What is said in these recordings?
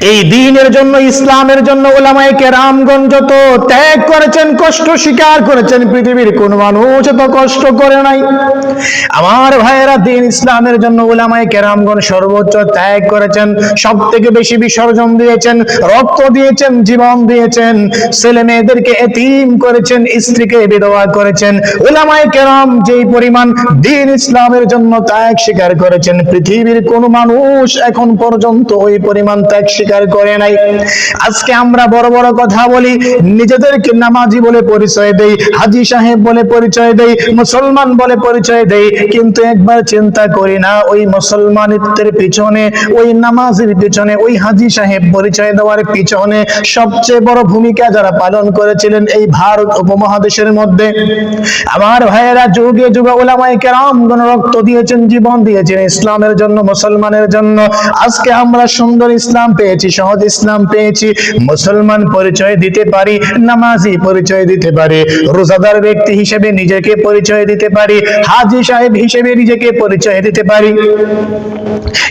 এই দিনের জন্য, ইসলামের জন্য ওলামায়ে কেরামগণ যত ত্যাগ করেছেন, কষ্ট স্বীকার করেছেন, পৃথিবীর কোন মানুষ এত কষ্ট করে নাই। আমার ভাইয়েরা, দিন ইসলামের জন্য ওলামায়ে কেরামগণ সর্বোচ্চ ত্যাগ করেছেন সব থেকে বেশি বিসর্জন দিয়েছেন, রক্ত দিয়েছেন, জীবন দিয়েছেন, ছেলে মেয়েদেরকে এতিম করেছেন, স্ত্রীকে বিধবা করেছেন। ওলামায়ে কেরাম যেই পরিমাণ দিন ইসলামের জন্য ত্যাগ স্বীকার করেছেন, পৃথিবীর কোন মানুষ এখন পর্যন্ত ওই পরিমাণ ত্যাগ স্বীকার করে নাই। আজকে আমরা বড় বড় কথা বলি, নিজেদেরকে নামাজি বলে পরিচয় দেই, হাজি সাহেব বলে পরিচয় দেই, মুসলমান বলে পরিচয় দেই, কিন্তু একবার চিন্তা করি না, ওই মুসলমানিত্বের পিছনে, ওই নামাজের পিছনে, ওই হাজি সাহেব পরিচয় দেওয়ার পিছনে সবচেয়ে বড় ভূমিকা যারা পালন করেছিলেন এই ভারত উপমহাদেশের মধ্যে। আমার ভাইয়েরা যুগে যুগে ওলামায়ে কেরাম রক্ত দিয়েছেন, জীবন দিয়েছেন ইসলামের জন্য, মুসলমানের জন্য। আজকে আমরা সুন্দর ইসলাম পেয়েছি। সহজ ইসলাম পেয়েছি, মুসলমান পরিচয় দিতে পারি, নামাজি পরিচয় দিতে পারি, রোজাদার ব্যক্তি হিসেবে নিজেকে পরিচয় দিতে পারি, হাজি সাহেব হিসেবে নিজেকে পরিচয় দিতে পারি।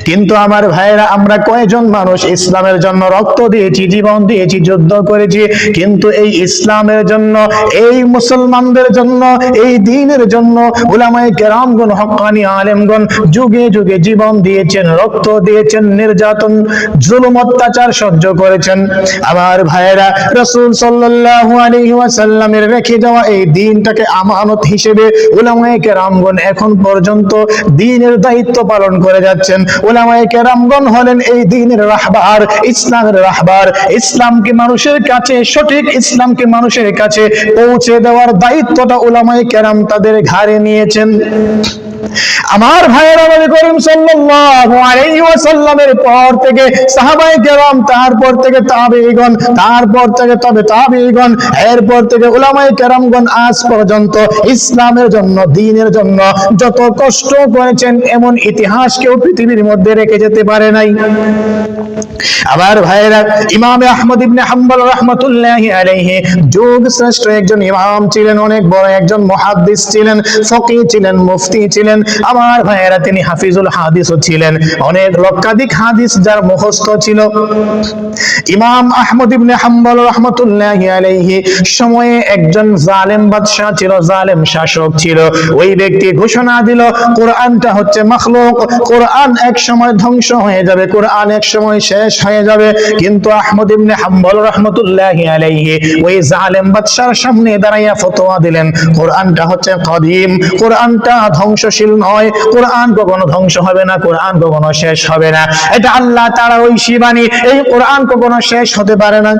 কিন্তু আমার ভাইয়েরা, আমরা কয়জন মানুষ ইসলামের জন্য রক্ত দিয়েছি, জীবন দিয়েছি, যুদ্ধ করেছি, কিন্তু এই ইসলামের জন্য, এই মুসলমানদের জন্য, এই দিনের জন্য উলামায়ে কেরামগণ হক্কানি আলেমগণ যুগে যুগে জীবন দিয়েছেন, রক্ত দিয়েছেন, নির্যাতন জুলুম অত্যাচার সহ্য করেছেন। আমার ভাইয়েরা, রাসূল সাল্লাল্লাহু আলাইহি ওয়াসাল্লামের রেখে যাওয়া এই দিনটাকে আমানত হিসেবে উলামায়ে কেরামগণ এখন পর্যন্ত দিনের দায়িত্ব পালন করে যাচ্ছেন। উলামায়ে কেরামগণ হলেন এই দিনের রাহবার, ইসলামের রাহবার। ইসলামকে মানুষের কাছে, সঠিক ইসলামকে মানুষের কাছে পৌঁছে দেওয়ার দায়িত্বটা উলামায়ে কেরাম তাদের ঘাড়ে নিয়েছেন। আমার ভাইয়েরা নবী করিম সাল্লাল্লাহু আলাইহি ওয়াসাল্লামের পর থেকে সাহাবায়ে কেরাম তারপর থেকে তাবেঈগণ, তারপর থেকে তবে তাবেঈগণ, এরপর থেকে উলামায়ে কেরামগণ আজ পর্যন্ত ইসলামের জন্য দ্বীনের জন্য যত কষ্ট করেছেন, এমন ইতিহাস কেউ পৃথিবীর মধ্যে রেখে যেতে পারে নাই। আবার ভাইয়েরা, ইমাম আহমদ ইবনে হাম্বল রাহমাতুল্লাহি আলাইহি, যুগ শ্রেষ্ঠ একজন ইমাম ছিলেন, অনেক বড় একজন মুহাদ্দিস ছিলেন ফকি ছিলেন, মুফতি ছিলেন। আমার ভাইয়েরা, তিনি হাফিজুল হাদিসও ছিলেন। অনেক লক্ষাধিক হাদিস যার মুখস্থ ছিল। ইমাম আহমদ ইবনে হাম্বল রাহমাতুল্লাহি আলাইহি সময়ে একজন জালেম বাদশা ছিল, জালেম শাসক ছিল। ওই ব্যক্তি ঘোষণা দিল, কোরআনটা হচ্ছে মাখলুক। কোরআন এক সময় ধ্বংস হয়ে যাবে, কোরআন এক সময় শেষ হয়ে যাবে। কিন্তু আহমদ ইবনে হাম্বল রাহমাতুল্লাহি আলাইহি ওই জালেম বাদশার সামনে দাঁড়াইয়া ফতোয়া দিলেন, কোরআনটা হচ্ছে কদিম। কোরআনটা ধ্বংসশীল নয়। কোরআন কখনো ধ্বংস হবে না, কোরআন কখনো শেষ হবে না। এটা আল্লাহ তারা ওই শিবানী এই কোরআন কখনো শেষ হতে পারে না।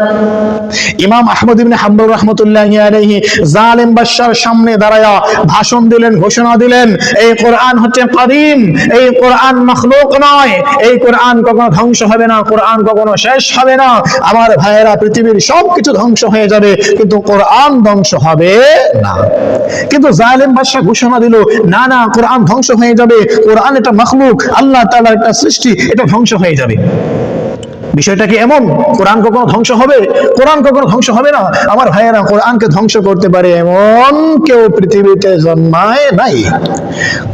ইমাম আহমদ ইবনে হাম্বল রাহমাতুল্লাহি আলাইহি জালেম বাদশার সামনে দাঁড়ায়া ভাষণ দিলেন, ঘোষণা দিলেন, এই কোরআন হচ্ছে কদিম এই কোরআন মখলুক নয়, এই কোরআন কখনো ধ্বংস হবে না, কোরআন কখনো শেষ হবে না। আমার ভাইয়েরা, পৃথিবীর সবকিছু ধ্বংস হয়ে যাবে, কিন্তু কোরআন ধ্বংস হবে না। কিন্তু জালেম বাদশা ঘোষণা দিল, না না, কোরআন ধ্বংস হয়ে যাবে, কোরআন এটা মখলুক, আল্লাহ তাআলার একটা সৃষ্টি, এটা ধ্বংস হয়ে যাবে। বিষয়টা কি এমন? কোরআন কখনো ধ্বংস হবে? কোরআন কখনো ধ্বংস হবে না? আমার ভাইয়েরা কোরআনকে ধ্বংস করতে পারে এমন কেউ পৃথিবীতে জন্মায় নাই।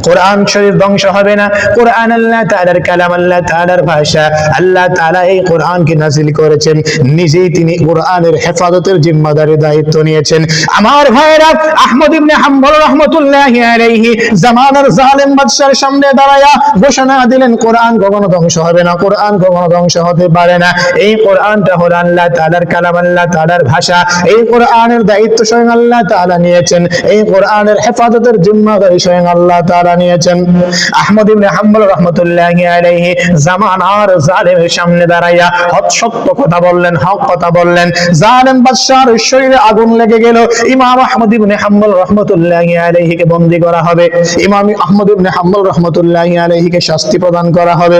কোরআন শরীফ ধ্বংস হবে না। কোরআন আল্লাহ তাআলার কালাম, আল্লাহ তাআলার ভাষা, আল্লাহ তাআলা এই কোরআনকে নাজিল করেছেন। নিজেই তিনি কোরআনের হেফাজতের জিম্মাদারি দায়িত্ব নিয়েছেন। আমার ভাইয়েরা, আহমদ ইবনে হাম্বল রাহমাতুল্লাহি আলাইহি জামানার জালেম বাদশার সামনে দাঁড়ায়া ঘোষণা দিলেন, কোরআন কখনো ধ্বংস হবে না। কোরআন কখনো ধ্বংস হতে পারে না। এই কোরআনটা হলো আল্লাহ তাআলার কালাম, আল্লাহ তাআলার ভাষা। এই কোরআনের দায়িত্ব স্বয়ং আল্লাহ তাআলা নিয়েছেন। এই কোরআনের হেফাজতের জিম্মাদারি স্বয়ং আল্লাহ তাআলা নিয়েছেন। আহমদ ইবনে হাম্বল রাহমাতুল্লাহি আলাইহি জামানার জালেমের সামনে দাঁড়াইয়া হক সত্য কথা বললেন, হক কথা বললেন। জালেম বাদশার শরীরে আগুন লেগে গেল। ইমাম আহমদ ইবনে হাম্বল রাহমাতুল্লাহি আলাইহিকে বন্দী করা হবে। ইমাম আহমদ ইবনে হাম্বল রাহমাতুল্লাহি আলাইহিকে শাস্তি প্রদান করা হবে।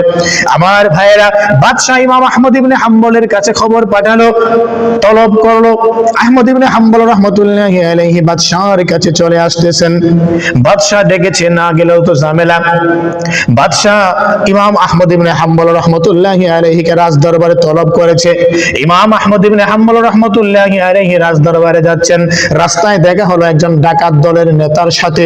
আমার ভাইয়েরা, বাদশাহ ইমাম আহমদ ইবনে হাম্বলের কাছে খবর পাঠালো, তলব করল। আহমদ ইবনে হাম্বল রাহমাতুল্লাহি আলাইহি বাদশাহর কাছে চলে আসতেছেন। বাদশাহ ডেকেছে, না গেলেও তো ঝামেলা। বাদশাহ ইমাম আহমদ ইবনে হাম্বল রাহমাতুল্লাহি আলাইহিকে রাজ দরবারে তলব করেছে। ইমাম আহমদ ইবনে হাম্বল রাহমাতুল্লাহি আলাইহি রাজ দরবারে যাচ্ছেন। রাস্তায় দেখা হলো একজন ডাকাত দলের নেতার সাথে।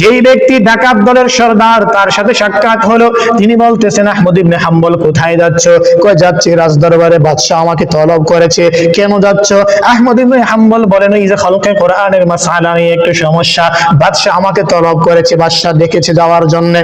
যেই ব্যক্তি ডাকাত দলের সর্দার, তার সাথে সাক্ষাৎ হলো। তিনি বলতেছেন, আহমদ ইবনে হাম্বল কোথায় যাচ্ছ? দরবারে যাচ্ছি? রাজ দরবারে বাদশাহ আমাকে তলব করেছে। কেন যাচ্ছ? আহমদ ইবনে হাম্বল বলেন, এই যে খালকে কোরআনের মাসালা নিয়ে একটু সমস্যা। বাদশাহ আমাকে তলব করেছে, বাদশাহ দেখেছে যাওয়ার জন্য।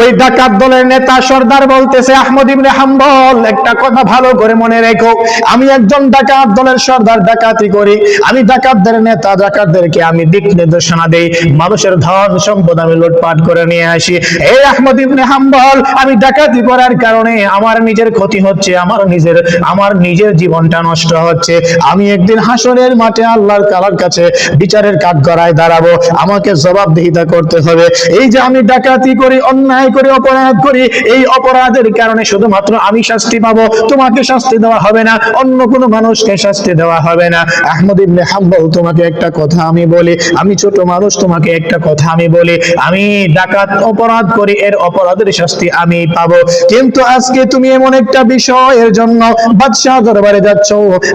ওই ডাকাত দলের নেতা সর্দার বলতেছে, আহমদ ইবনে হাম্বল, একটা কথা ভালো করে মনে রেখো। আমি একজন ডাকাত দলের সর্দার, ডাকাতি করি। আমি ডাকাতদের নেতা, ডাকাতদেরকে আমি দিক নির্দেশনা দেই। মানুষের ধন সম্পদ আমি লুটপাট করে নিয়ে আসি। এই আহমদ ইবনে হাম্বল, আমি ডাকাতি করার কারণে আমার নিজের ক্ষতি হচ্ছে, আমার নিজের আমার নিজের জীবনটা নষ্ট হচ্ছে। আমি একদিন হাসনের মাঠে আল্লাহর কালার কাছে বিচারের কাঠ গড়ায় দাঁড়াবো। আমাকে জবাবদিহিতা করতে হবে। এই যে আমি ডাকাতি করি অন্যায় করি, অপরাধ করি, এই অপরাধের কারণে শুধুমাত্র আমি শাস্তি পাবো, তোমাকে শাস্তি দেওয়া হবে না, অন্য কোনো মানুষকে শাস্তি দেওয়া হবে না। আহমদ ইবনে হাম্বল, তোমাকে একটা কথা আমি বলি, আমি ছোট মানুষ, তোমাকে একটা কথা আমি বলি, আমি ডাকাত, অপরাধ করি, এর অপরাধের শাস্তি আমি পাবো। কিন্তু আজকে তুমি এমন একটা বিষয়ের জন্য বাদশাহ দরবারে যাচ্ছ,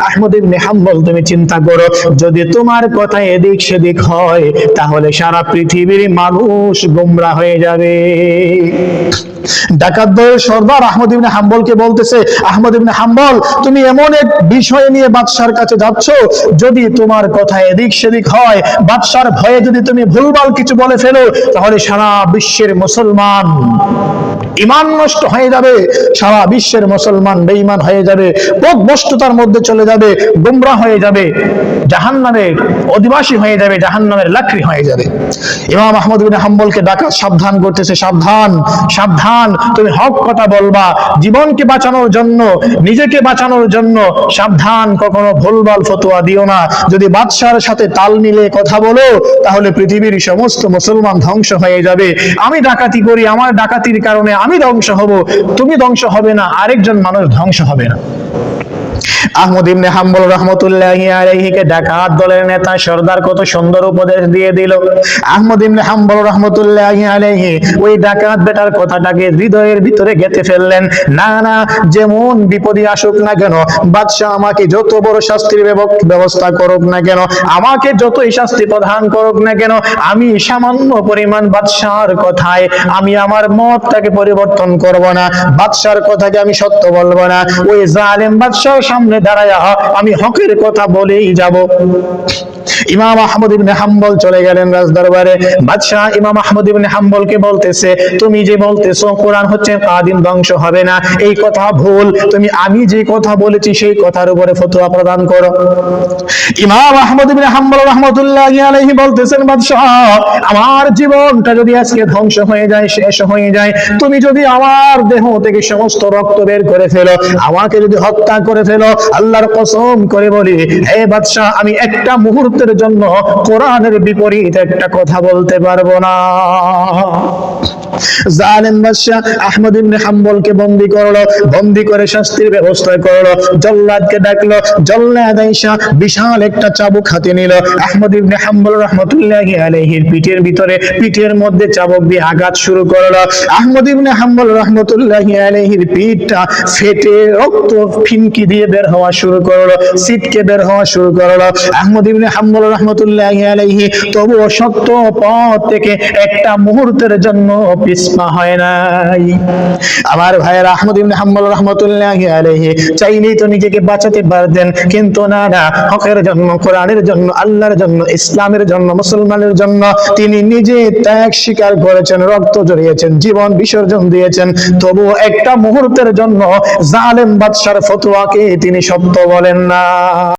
আহমদ ইবনে হাম্বল, তুমি চিন্তা করো, যদি তোমার কথা এদিক সেদিক হয়, তাহলে সারা পৃথিবীর মানুষ গোমরা হয়ে যাবে। ডাকাত দলের সর্দার আহমদ ইবনে হাম্বলকে বলতেছে, আহমদ ইবনে হাম্বল, তুমি এমন এক বিষয় নিয়ে বাদশার কাছে যাচ্ছ, যদি তোমার কথা এদিক সেদিক হয়, বাদশার ভয়ে যদি তুমি ভুলভাল কিছু বলে ফেলো, তাহলে সারা বিশ্বের মুসলমান ইমান নষ্ট হয়ে যাবে, সারা বিশ্বের মুসলমান হয়ে যাবে মধ্যে চলে যাবে, গুমরা হয়ে যাবে, জাহান্নামের অধিবাসী হয়ে যাবে, জাহান্নামের লাকড়ি হয়ে যাবে। ইমাম আহমদ বিন হাম্বলকে ডাকা সাবধান করতেছে, সাবধান সাবধান সাবধান। তুমি হক কথা বলবা, জীবনকে বাঁচানোর জন্য, নিজেকে বাঁচানোর জন্য সাবধান, কখনো ভুলভাল ফতোয়া দিও না। যদি বাদশার সাথে তাল মিলে কথা বলো, তাহলে পৃথিবীর সমস্ত মুসলমান ধ্বংস হয়ে যাবে। আমি ডাকাতি করি, আমার ডাকাতির কারণে আমি ধ্বংস হব। তুমি ধ্বংস হবে না, আরেকজন মানুষ ধ্বংস হবে না। আহমদ ইবনে হাম্বল রহমতুল্লাহি আলাইহিকে ডাকাত দলের নেতা সর্দার কত সুন্দর উপদেশ দিয়ে দিল। আহমদ ইবনে হাম্বল রহমতুল্লাহি আলাইহি ওই ডাকাত বেটার কথাটাকে হৃদয়ের ভিতরে গেঁথে ফেললেন। না না, যেমন বিপদই আসুক না কেন, বাদশাহ আমাকে যত বড় শাস্তির ব্যবস্থা করুক না কেন, আমাকে যতই শাস্তি প্রদান করুক না কেন, আমি সামান্য পরিমাণ বাদশাহর কথায় আমি আমার মতটাকে পরিবর্তন করব না। বাদশাহর কথাকে আমি সত্য বলব না। ওই জালেম বাদশাহর সামনে দাঁড়ায় আমি হকের কথা বলেই যাব। ইমাম আহমদ ইবনে হাম্বল চলে গেলেন বাদশাহ ইমাম আহমদ ইবনে হাম্বলকে বলতেছে, তুমি যে বলতেছো, কোরআন হচ্ছে ধ্বংস হবে না। এই কথা ভুল। তুমি আমি যে কথা বলেছি, সেই কথার উপরে ফতোয়া প্রদান করো। ইমাম আহমদ ইবনে হাম্বল আলাইহি বলতেছেন, বাদশাহ, আমার জীবনটা যদি আজকে ধ্বংস হয়ে যায়, শেষ হয়ে যায়, তুমি যদি আমার দেহ থেকে সমস্ত রক্ত বের করে ফেলো, আমাকে যদি হত্যা করে ফেলো আল্লাহর কসম করে বলি, হে বাদশাহ, আমি একটা মুহূর্তের জন্য কোরআনের বিপরীত একটা কথা বলতে পারব না। জালেম বাদশাহ আহমদ ইবনে হাম্বলকে বন্দি করল, বন্দি করে শাস্তির ব্যবস্থা করল, জল্লাদকে ডাকলো, জল্লাদ আইসা বিশাল একটা চাবুক হাতে নিল। আহমদ ইবনে হাম্বল রহমতুল্লাহি আলাইহির পিঠের ভিতরে, পিঠের মধ্যে চাবুক দিয়ে আঘাত শুরু করল। আহমদ ইবনে হাম্বল রহমতুল্লাহি আলাইহির পিঠটা ফেটে রক্ত ফিনকি দিয়ে বের হওয়া শুরু করল, সিটকে বের হওয়া শুরু করল। আহমদ ইবনে হাম্বল রহমতুল্লাহি আলাইহি তবুও সত্য পথ থেকে একটা মুহূর্তের জন্য পিছপা হয় নাই। আমার ভাইয়ের, আহমদ ইবনে হাম্বল রহমতুল্লাহি আলাইহি, চাইলেই তো নিজেকে বাঁচাতে পারতেন, কিন্তু না না, হকের জন্য, কোরআনের জন্য, আল্লাহর জন্য, ইসলামের জন্য, মুসলমানের জন্য তিনি নিজে ত্যাগ স্বীকার করেছেন, রক্ত জড়িয়েছেন, জীবন বিসর্জন দিয়েছেন। তবু একটা মুহূর্তের জন্য জালেম বাদশার ফতোয়াকে তিনি সত্য বলেন না।